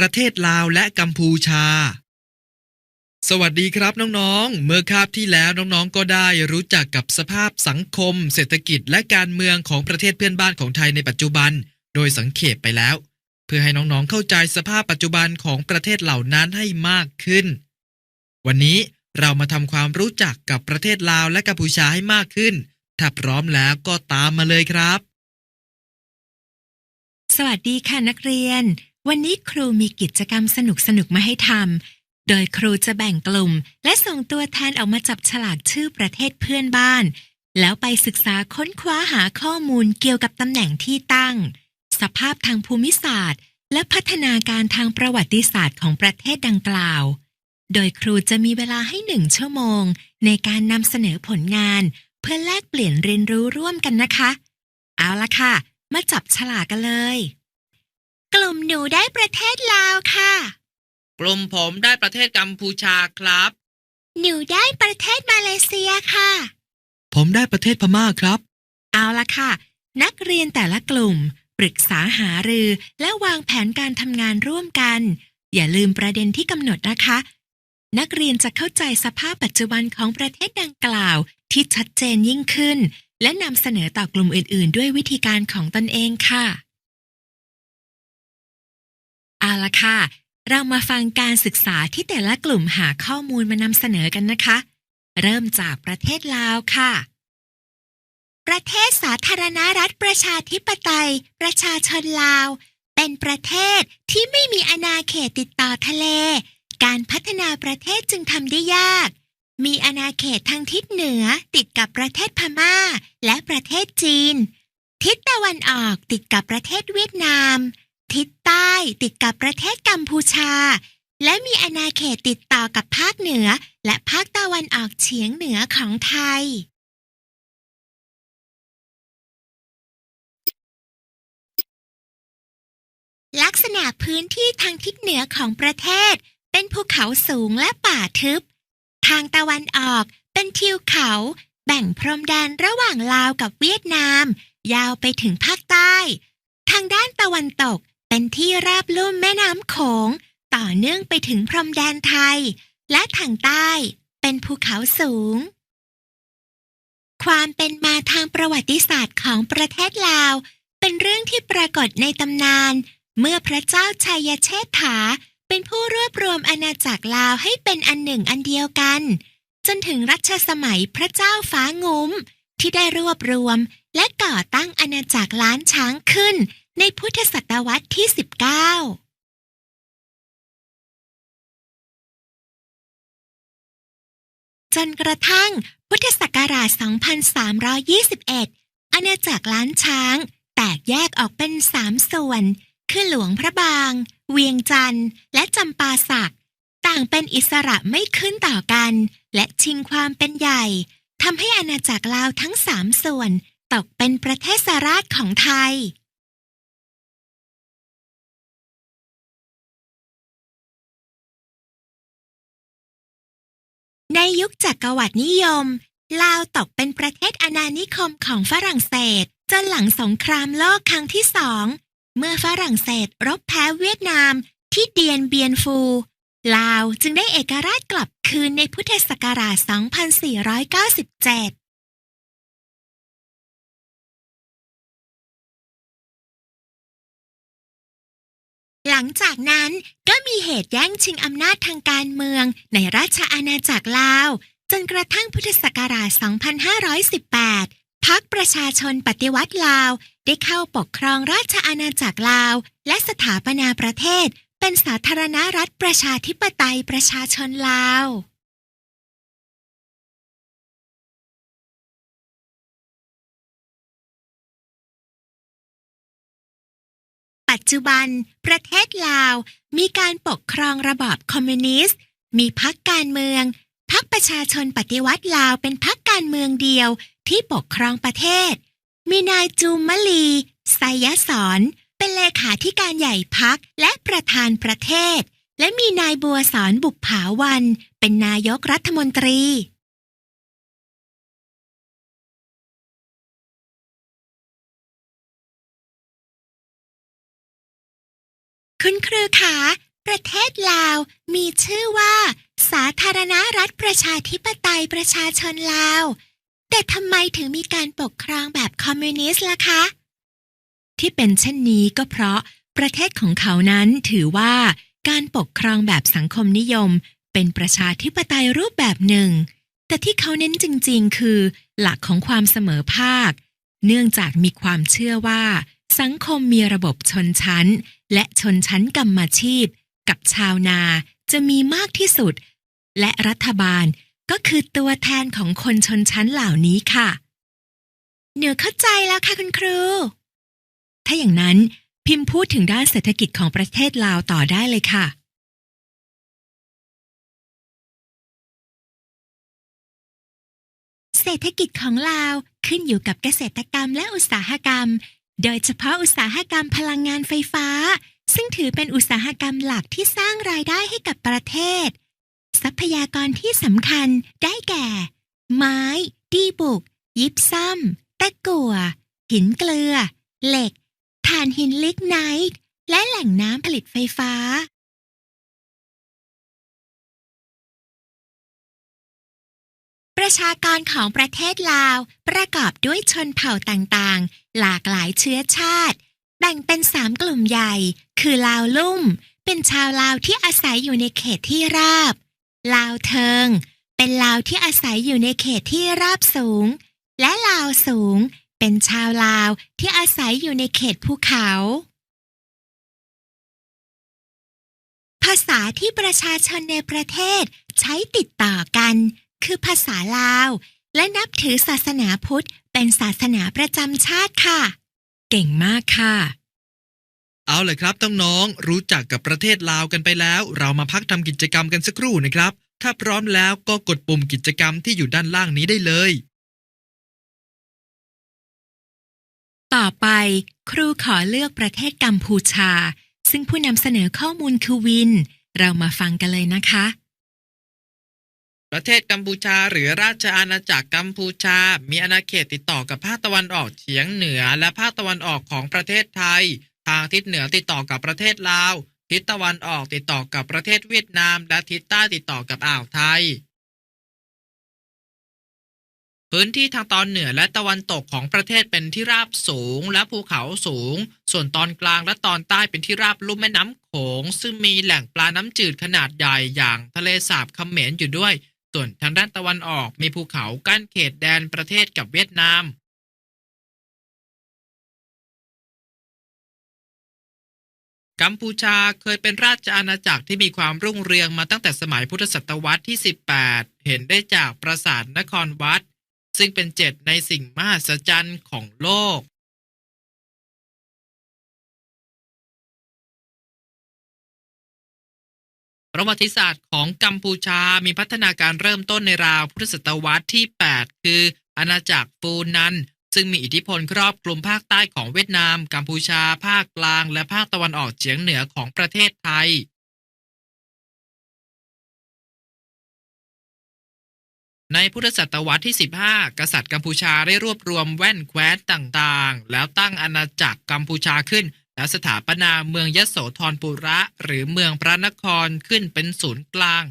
ประเทศลาวและกัมพูชา สวัสดีครับน้องๆ เมื่อคาบที่แล้วน้องๆก็ได้รู้จักกับสภาพสังคม เศรษฐกิจและการเมืองของประเทศเพื่อนบ้านของไทยในปัจจุบัน โดยสังเขปไปแล้ว เพื่อให้น้องๆเข้าใจสภาพปัจจุบันของประเทศเหล่านั้นให้มากขึ้น วันนี้เรามาทำความรู้จักกับประเทศลาวและกัมพูชาให้มากขึ้น ถ้าพร้อมแล้วก็ตามมาเลยครับ สวัสดีค่ะนักเรียน วันนี้ครูมีกิจกรรมสนุกๆมาให้ทำ โดยครูจะแบ่งกลุ่ม และส่งตัวแทนออกมาจับฉลากชื่อประเทศเพื่อนบ้าน แล้วไปศึกษาค้นคว้าหาข้อมูลเกี่ยวกับตำแหน่งที่ตั้ง สภาพทางภูมิศาสตร์ และพัฒนาการทางประวัติศาสตร์ของประเทศดังกล่าว โดยครูจะมีเวลาให้หนึ่งชั่วโมง ในการนำเสนอผลงาน เพื่อแลกเปลี่ยนเรียนรู้ร่วมกันนะคะ เอาละค่ะ มาจับฉลากกันเลย กลุ่มหนูได้ประเทศลาวค่ะ กลุ่มผมได้ประเทศกัมพูชาครับ หนูได้ประเทศมาเลเซียค่ะ ผมได้ประเทศพม่าครับ เอาละค่ะ นักเรียนแต่ละกลุ่ม ปรึกษาหารือและวางแผนการทำงานร่วมกัน อย่าลืมประเด็นที่กำหนดนะคะ นักเรียนจะเข้าใจสภาพปัจจุบันของประเทศดังกล่าวที่ชัดเจนยิ่งขึ้น และนำเสนอต่อกลุ่มอื่น ๆ ด้วยวิธีการของตนเองค่ะ เอาละค่ะ เรามาฟังการศึกษาที่แต่ละกลุ่มหาข้อมูลมานำเสนอกันนะคะ เริ่มจากประเทศลาวค่ะ ประเทศสาธารณรัฐประชาธิปไตย ประชาชนลาว เป็นประเทศที่ไม่มีอาณาเขตติดต่อทะเล การพัฒนาประเทศจึงทำได้ยาก มีอาณาเขตทางทิศเหนือติดกับประเทศพม่า และประเทศจีน ทิศตะวันออกติดกับประเทศเวียดนาม ทิศใต้ติดกับประเทศกัมพูชา และมีอาณาเขตติดต่อกับภาคเหนือ และภาคตะวันออกเฉียงเหนือของไทย ลักษณะพื้นที่ทางทิศเหนือของประเทศ เป็นภูเขาสูงและป่าทึบ ทางตะวันออกเป็นทิวเขา แบ่งพรมแดนระหว่างลาวกับเวียดนาม ยาวไปถึงภาคใต้ ทางด้านตะวันตก เป็นที่ราบลุ่มแม่น้ำโขงต่อเนื่องไปถึงพรมแดนไทย และทางใต้เป็นภูเขาสูง ความเป็นมาทางประวัติศาสตร์ของประเทศลาว เป็นเรื่องที่ปรากฏในตำนาน เมื่อพระเจ้าชัยเชษฐา เป็นผู้รวบรวมอาณาจักรลาวให้เป็นอันหนึ่งอันเดียวกัน จนถึงรัชสมัยพระเจ้าฟ้างุ้มที่ได้รวบรวมและก่อตั้งอาณาจักรล้านช้างขึ้น ในพุทธศตวรรษที่ 19จนกระทั่งพุทธศักราช 2321 อาณาจักรล้านช้าง แตกแยกออกเป็นสามส่วน คือหลวงพระบาง เวียงจันทร์ และจำปาสัก ต่างเป็นอิสระไม่ขึ้นต่อกัน และชิงความเป็นใหญ่ทำให้อาณาจักรลาวทั้งสามส่วน ตกเป็นประเทศสราชของไทย ในยุคจักรวรรดินิยม ลาวตกเป็นประเทศอาณานิคมของฝรั่งเศส จนหลังสงครามโลกครั้งที่สอง เมื่อฝรั่งเศสรบแพ้เวียดนามที่เดียนเบียนฟู ลาวจึงได้เอกราชกลับคืนในพุทธศักราช 2497 หลังจากนั้นก็มีเหตุแย่งชิงอำนาจทางการเมืองในราชอาณาจักรลาว จนกระทั่งพุทธศักราช 2518 พักประชาชนปฏิวัติลาว ได้เข้าปกครองราชอาณาจักรลาว และสถาปนาประเทศ เป็นสาธารณรัฐประชาธิปไตยประชาชนลาว ปัจจุบัน ประเทศลาว มีการปกครองระบอบคอมมิวนิสต์ มีพรรคการเมืองพรรคประชาชนปฏิวัติลาวเป็นพรรคการเมืองเดียวที่ปกครองประเทศ มีนายจูมมะลีไซยสอนเป็นเลขาธิการใหญ่พักและประธานประเทศ และมีนายบัวสอนบุปผาวัน เป็นนายกรัฐมนตรี คุณครูคะ ประเทศลาวมีชื่อว่า สาธารณรัฐประชาธิปไตยประชาชนลาว แต่ทำไมถึงมีการปกครองแบบคอมมิวนิสต์ล่ะคะ ที่เป็นเช่นนี้ก็เพราะประเทศของเขานั้นถือว่าการปกครองแบบสังคมนิยม เป็นประชาธิปไตยรูปแบบหนึ่ง แต่ที่เขาเน้นจริง ๆ คือ หลักของความเสมอภาค เนื่องจากมีความเชื่อว่า สังคมมีระบบชนชั้น และชนชั้นกรรมาชีพ กับชาวนาจะมีมากที่สุด และรัฐบาลก็คือตัวแทนของคนชนชั้นเหล่านี้ค่ะ เหนูเข้าใจแล้วค่ะคุณครู ถ้าอย่างนั้นพิมพ์พูดถึงด้านเศรษฐกิจของประเทศลาวต่อได้เลยค่ะ เศรษฐกิจของลาวขึ้นอยู่กับเกษตรกรรมและอุตสาหกรรม โดยเฉพาะอุตสาหกรรมพลังงานไฟฟ้า ซึ่งถือเป็นอุตสาหกรรมหลักที่สร้างรายได้ให้กับประเทศ ทรัพยากรที่สำคัญได้แก่ ไม้ ดีบุก ยิปซัมตะกั่ว หินเกลือ เหล็กถ่านหินลิกไนท์และแหล่งน้ำผลิตไฟฟ้า ประชากรของประเทศลาว ประกอบด้วยชนเผ่าต่างๆ หลากหลายเชื้อชาติ แบ่งเป็นสามกลุ่มใหญ่ คือลาวลุ่ม เป็นชาวลาวที่อาศัยอยู่ในเขตที่ราบ ลาวเทิง เป็นลาวที่อาศัยอยู่ในเขตที่ราบสูง และลาวสูง เป็นชาวลาวที่อาศัยอยู่ในเขตภูเขา ภาษาที่ประชาชนในประเทศใช้ติดต่อกัน คือภาษาลาว และนับถือศาสนาพุทธเป็นศาสนาประจำชาติค่ะ เก่งมากค่ะ เอาเลยครับน้องๆรู้จักกับประเทศลาวกันไปแล้ว เรามาพักทำกิจกรรมกันสักครู่นะครับ ถ้าพร้อมแล้วก็กดปุ่มกิจกรรมที่อยู่ด้านล่างนี้ได้เลย ต่อไป ครูขอเลือกประเทศกัมพูชา ซึ่งผู้นำเสนอข้อมูลคือวิน เรามาฟังกันเลยนะคะ ประเทศกัมพูชา หรือราชอาณาจักรกัมพูชา มีอาณาเขตติดต่อกับภาคตะวันออกเฉียงเหนือ และภาคตะวันออกของประเทศไทย ทางทิศเหนือติดต่อกับประเทศลาว ทิศตะวันออกติดต่อกับประเทศเวียดนาม และทิศใต้ติดต่อกับอ่าวไทย พื้นที่ทางตอนเหนือและตะวันตกของประเทศเป็นที่ราบสูงและภูเขาสูง ส่วนตอนกลางและตอนใต้เป็นที่ราบลุ่มแม่น้ำโขง ซึ่งมีแหล่งปลาน้ำจืดขนาดใหญ่อย่างทะเลสาบเขมรอยู่ด้วย ส่วนทางด้านตะวันออกมีภูเขากั้นเขตแดนประเทศกับเวียดนามกัมพูชาเคยเป็นราชอาณาจักรที่มีความรุ่งเรืองมาตั้งแต่สมัยพุทธศตวรรษที่ 18 เห็นได้จากปราสาทนครวัด ซึ่งเป็นเจ็ดในสิ่งมหัศจรรย์ของโลก ประวัติศาสตร์ของกัมพูชามีพัฒนาการเริ่มต้นในราวพุทธศตวรรษที่ 8 คือ อาณาจักรฟูนัน ซึ่งมีอิทธิพลครอบคลุมภาคใต้ของเวียดนาม กัมพูชา ภาคกลาง และภาคตะวันออกเฉียงเหนือของประเทศไทยในพุทธศตวรรษที่ 15 กษัตริย์กัมพูชาได้รวบรวมแว่นแคว้นต่างๆ แล้วตั้งอาณาจักรกัมพูชาขึ้น แล้วสถาปนาเมืองยโสธรปุระ หรือเมืองพระนครขึ้นเป็นศูนย์กลาง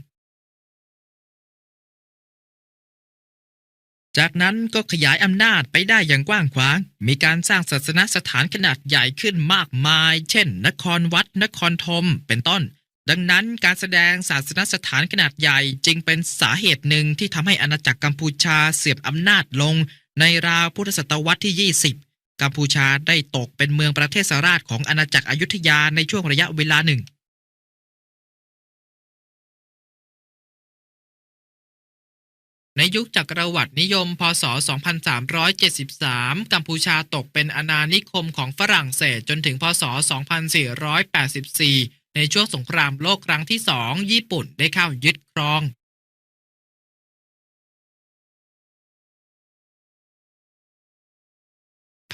จากนั้นก็ขยายอำนาจไปได้อย่างกว้างขวาง มีการสร้างศาสนสถานขนาดใหญ่ขึ้นมากมาย เช่น นครวัด นครธม เป็นต้น ดังนั้นการแสดงศาสนสถานขนาดใหญ่จึงเป็นสาเหตุหนึ่งที่ทำให้อาณาจักรกัมพูชาเสื่อมอำนาจลงในราวพุทธศตวรรษที่ 20 กัมพูชาได้ตกเป็นเมืองประเทศสราชของอาณาจักรอยุธยาในช่วงระยะเวลาหนึ่ง ในยุคจักรวรรดินิยม พศ 2373 กัมพูชาตกเป็นอาณานิคมของฝรั่งเศสจนถึง พศ 2484 ในช่วงสงครามโลกครั้งที่สองญี่ปุ่นได้เข้ายึดครอง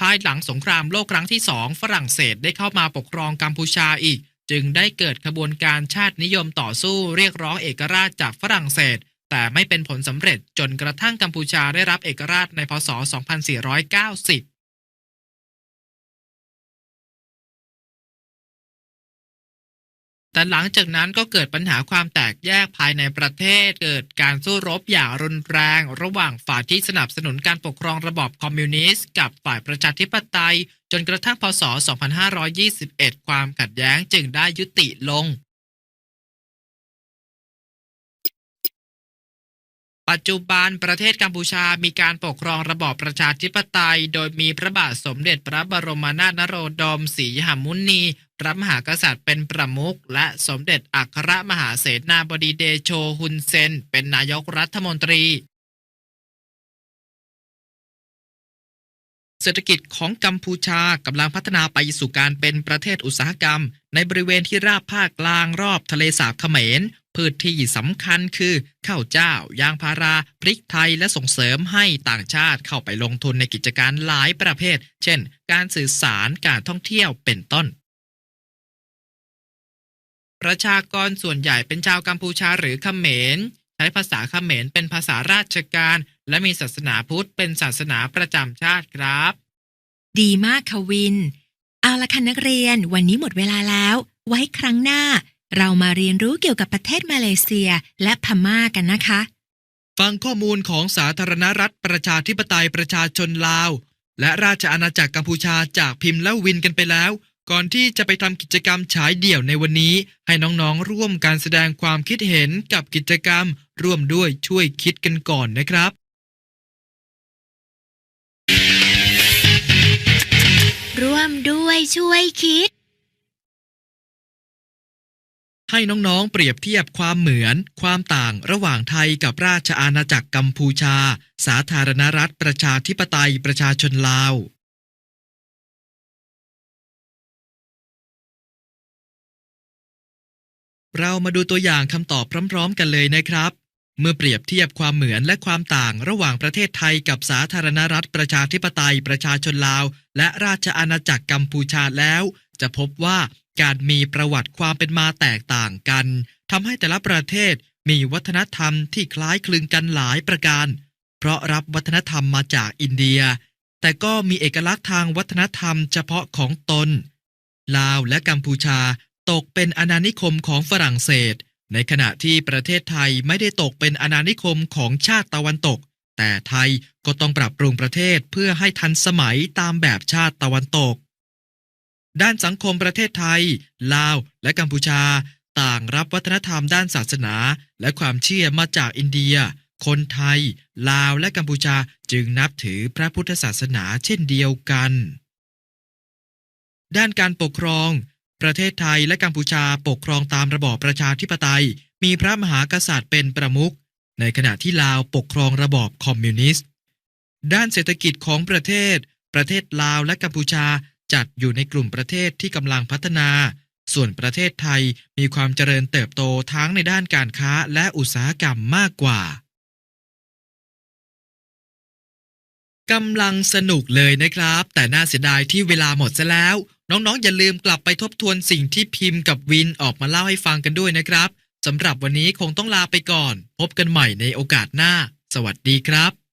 ภายหลังสงครามโลกครั้งที่สองฝรั่งเศสได้เข้ามาปกครองกัมพูชาอีก จึงได้เกิดขบวนการชาตินิยมต่อสู้เรียกร้องเอกราชจากฝรั่งเศส แต่ไม่เป็นผลสำเร็จจนกระทั่งกัมพูชาได้รับเอกราชในพศ 2490 แต่หลังจากนั้นก็เกิดปัญหาความแตกแยกภายในประเทศ เกิดการสู้รบอย่างรุนแรง ระหว่างฝ่ายที่สนับสนุนการปกครองระบอบคอมมิวนิสต์ กับฝ่ายประชาธิปไตย จนกระทั่งพศ 2521 ความขัดแย้งจึงได้ยุติลง ปัจจุบันประเทศกัมพูชามีการปกครองระบอบประชาธิปไตย โดยมีพระบาทสมเด็จพระบรมนาถนโรดมศรีหมุนี พระมหากษัตริย์เป็นประมุขและสมเด็จอัครมหาเสนาบดีเดโชฮุนเซน เป็นนายกรัฐมนตรี เศรษฐกิจของกัมพูชากำลังพัฒนาไปสู่การเป็นประเทศอุตสาหกรรม ในบริเวณที่ราบภาคกลางรอบทะเลสาบเขมร พืชที่สำคัญคือข้าวเจ้า ยางพารา พริกไทยและส่งเสริมให้ต่างชาติเข้าไปลงทุนในกิจการหลายประเภท เช่น การสื่อสารการท่องเที่ยวเป็นต้น ประชากรส่วนใหญ่เป็นชาวกัมพูชาหรือเขมร ใช้ภาษาเขมรเป็นภาษาราชการ และมีศาสนาพุทธเป็นศาสนาประจำชาติครับ ดีมากค่ะวิน เอาละค่ะนักเรียนวันนี้หมดเวลาแล้ว ไว้ครั้งหน้า เรามาเรียนรู้เกี่ยวกับประเทศมาเลเซียและพม่ากันนะคะ ฟังข้อมูลของสาธารณรัฐประชาธิปไตยประชาชนลาว และราชอาณาจักรกัมพูชาจากพิมพ์และวินกันไปแล้ว ก่อนที่จะไปทำกิจกรรมฉายเดี่ยวในวันนี้ ให้น้องๆร่วมการแสดงความคิดเห็นกับกิจกรรม ร่วมด้วยช่วยคิดกันก่อนนะครับร่วมด้วยช่วยคิด ให้น้องๆ เปรียบเทียบความเหมือน ความต่างระหว่างไทยกับราชอาณาจักรกัมพูชา สาธารณรัฐประชาธิปไตยประชาชนลาว เรามาดูตัวอย่างคำตอบพร้อมๆ กันเลยนะครับ เมื่อเปรียบเทียบความเหมือนและความต่างระหว่างประเทศไทยกับสาธารณรัฐประชาธิปไตยประชาชนลาว และราชอาณาจักรกัมพูชาแล้ว จะพบว่า การมีประวัติความเป็นมาแตกต่างกันทำให้แต่ละประเทศมีวัฒนธรรมที่คล้ายคลึงกันหลายประการ เพราะรับวัฒนธรรมมาจากอินเดีย แต่ก็มีเอกลักษณ์ทางวัฒนธรรมเฉพาะของตน ลาวและกัมพูชาตกเป็นอาณานิคมของฝรั่งเศส ในขณะที่ประเทศไทยไม่ได้ตกเป็นอาณานิคมของชาติตะวันตก แต่ไทยก็ต้องปรับปรุงประเทศเพื่อให้ทันสมัยตามแบบชาติตะวันตก ด้านสังคมประเทศไทย ลาว และกัมพูชา ต่างรับวัฒนธรรมด้านศาสนา และความเชื่อมาจากอินเดีย คนไทย ลาวและกัมพูชาจึงนับถือพระพุทธศาสนาเช่นเดียวกัน ด้านการปกครอง ประเทศไทยและกัมพูชาปกครองตามระบอบประชาธิปไตย มีพระมหากษัตริย์เป็นประมุขในขณะที่ลาวปกครองระบอบคอมมิวนิสต์ ด้านเศรษฐกิจของประเทศ ประเทศลาวและกัมพูชา จัดอยู่ในกลุ่มประเทศที่กำลังพัฒนา ส่วนประเทศไทยมีความเจริญเติบโตทั้งในด้านการค้าและอุตสาหกรรมมากกว่ากำลังสนุกเลยนะครับ แต่น่าเสียดายที่เวลาหมดซะแล้ว น้องๆอย่าลืมกลับไปทบทวนสิ่งที่พิมพ์กับวินออกมาเล่าให้ฟังกันด้วยนะครับสำหรับวันนี้คงต้องลาไปก่อน พบกันใหม่ในโอกาสหน้า สวัสดีครับ